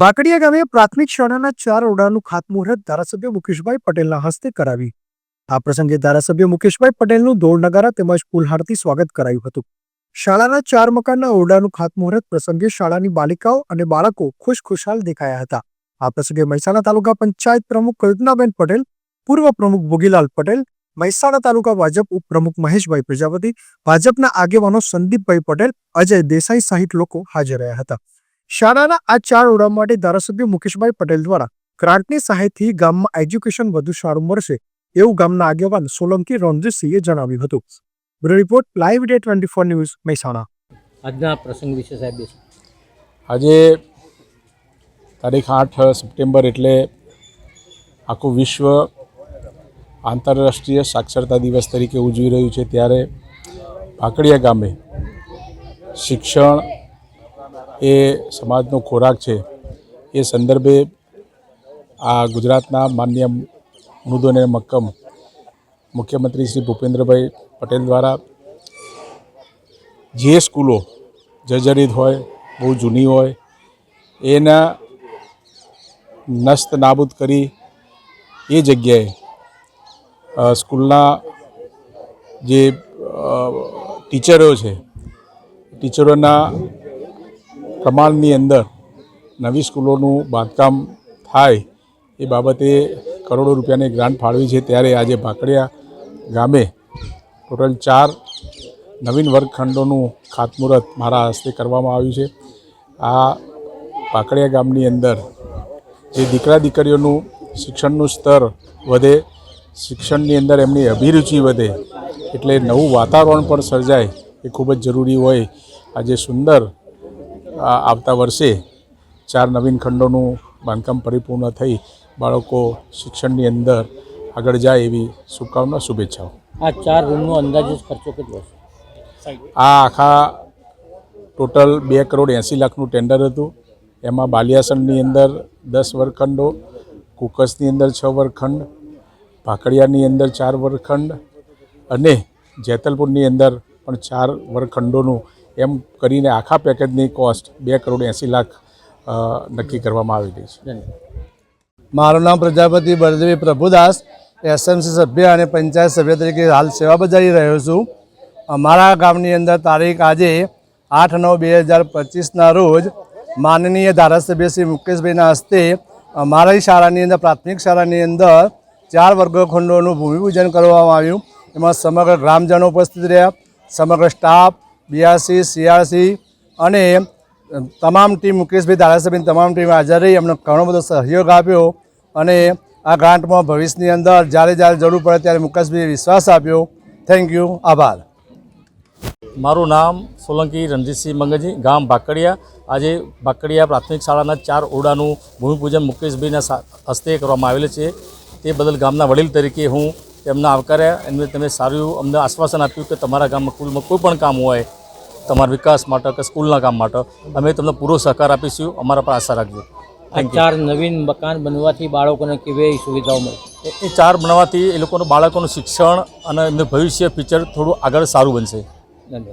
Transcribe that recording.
બાકડિયા ગામે પ્રાથમિક શાળાના ચાર ઓરડાનું ખાતમુહૂર્ત ધારાસભ્ય મુકેશભાઈ પટેલના હસ્તે કરાવી. આ પ્રસંગે ધારાસભ્ય મુકેશભાઈ પટેલનું દોડનગારા તેમજ ફૂલહારથી સ્વાગત કરાયું હતું. શાળાના ચાર મકાનના ઓરડાનું ખાતમુહૂર્ત પ્રસંગે શાળાની બાલિકાઓ અને બાળકો ખુશખુશાલ દેખાયા હતા. આ પ્રસંગે મહેસાણા તાલુકા પંચાયત પ્રમુખ કલ્પનાબેન પટેલ, પૂર્વ પ્રમુખ ભોગીલાલ પટેલ, મહેસાણા તાલુકા ભાજપ ઉપપ્રમુખ મહેશભાઈ પ્રજાપતિ, ભાજપના આગેવાનો સંદીપભાઈ પટેલ, અજય દેસાઈ સહિત લોકો હાજર રહ્યા હતા. શાળાના આ ચાર ઓરડા માટે ધારાસભ્ય મુકેશભાઈ પટેલ દ્વારા ગ્રાન્ટની સહાયથી ગામમાં એજ્યુકેશન વધુ સારું મળશે એવું ગામના આગેવાન સોલંકી રણજીતસિંહે જણાવ્યું હતું. Bureau report live day twenty four news Mehsana. આજના પ્રસંગ વિશે સાહેબ આજે તારીખ આઠ સપ્ટેમ્બર એટલે આખું વિશ્વ આંતરરાષ્ટ્રીય સાક્ષરતા દિવસ તરીકે ઉજવી રહ્યું છે ત્યારે ભાકડિયા ગામે શિક્ષણ એ સમાજનો ખોરાક છે, એ સંદર્ભે આ ગુજરાતના માન્ય મૃદુ અને મક્કમ મુખ્યમંત્રી શ્રી ભૂપેન્દ્રભાઈ પટેલ દ્વારા જે સ્કૂલો જર્જરિત હોય, બહુ જૂની હોય, એના નસ્ત નાબૂદ કરી એ જગ્યાએ સ્કૂલના જે ટીચરો છે, ટીચરોના પ્રમાણની અંદર નવી સ્કૂલોનું બાંધકામ થાય એ બાબતે કરોડો રૂપિયાની ગ્રાન્ટ ફાળવી છે. ત્યારે આજે ભાકડિયા ગામે ટોટલ ચાર નવીન વર્ગખંડોનું ખાતમુહૂર્ત મારા હસ્તે કરવામાં આવ્યું છે. આ ભાકડિયા ગામની અંદર જે દીકરા દીકરીઓનું શિક્ષણનું સ્તર વધે, શિક્ષણની અંદર એમની અભિરુચિ વધે એટલે નવું વાતાવરણ પણ સર્જાય એ ખૂબ જ જરૂરી હોય. આજે સુંદર આવતા વર્ષે ચાર નવીન ખંડોનું બાંધકામ પરિપૂર્ણ થઈ બાળકો શિક્ષણની અંદર આગળ જાય એવી શુભકામના શુભેચ્છાઓ. આ ચાર રૂમનો અંદાજિત ખર્ચો કેટલો છે આ આખા ટોટલ બે કરોડ એંસી લાખનું ટેન્ડર હતું. એમાં બાલિયાસણની અંદર દસ વર્ગખંડો કુકસની અંદર છ વર્ગખંડ ભાકડિયાની અંદર ચાર વર્ગખંડ અને જેતલપુરની અંદર પણ ચાર વર્ગખંડોનું એમ કરીને આખા પેકેજની કોસ્ટ બે કરોડ એંસી લાખ નક્કી કરવામાં આવેલી છે. મારું નામ પ્રજાપતિ બળદેવી પ્રભુદાસ એસએમસી સભ્ય અને પંચાયત સભ્ય તરીકે હાલ સેવા બજાવી રહ્યો છું. અમારા ગામની અંદર તારીખ આજે આઠ નવ બે હજાર પચીસના રોજ માનનીય ધારાસભ્ય શ્રી મુકેશભાઈના હસ્તે અમારી શાળાની અંદર, પ્રાથમિક શાળાની અંદર ચાર વર્ગખંડોનું ભૂમિપૂજન કરવામાં આવ્યું. એમાં સમગ્ર ગ્રામજનો ઉપસ્થિત રહ્યા, સમગ્ર સ્ટાફ બીઆરસી, સીઆરસી અને તમામ ટીમ મુકેશભાઈ ધારાસભ્યની તમામ ટીમ હાજર રહી. અમને ઘણો બધો સહયોગ આપ્યો અને આ ગ્રાન્ટમાં ભવિષ્યની અંદર જ્યારે જ્યારે જરૂર પડે ત્યારે મુકેશભાઈએ વિશ્વાસ આપ્યો. થેન્ક યુ આભાર. મારું નામ સોલંકી રણજીતસિંહ મંગજી, ગામ ભાકડિયા. આજે ભાકડિયા પ્રાથમિક શાળાના ચાર ઓરડાનું ભૂમિપૂજન મુકેશભાઈના હસ્તે કરવામાં આવેલ છે. તે બદલ ગામના વડીલ તરીકે હું તેમને આવકાર્યા એમને તમે સારું એવું અમને આશ્વાસન આપ્યું કે તમારા ગામમાં સ્કૂલમાં કોઈ પણ કામ હોય તમારા વિકાસ માટે કે સ્કૂલના કામ માટે અમે તમને પૂરો સહકાર આપીશું. અમારા પર આશા રાખજો. ચાર નવીન મકાન બનવાથી બાળકોને કેવી સુવિધાઓ મળે? એ એ ચાર બનાવવાથી એ લોકોનું બાળકોનું શિક્ષણ અને એમનું ભવિષ્ય ફ્યુચર થોડું આગળ સારું બનશે. ધન્યવાદ.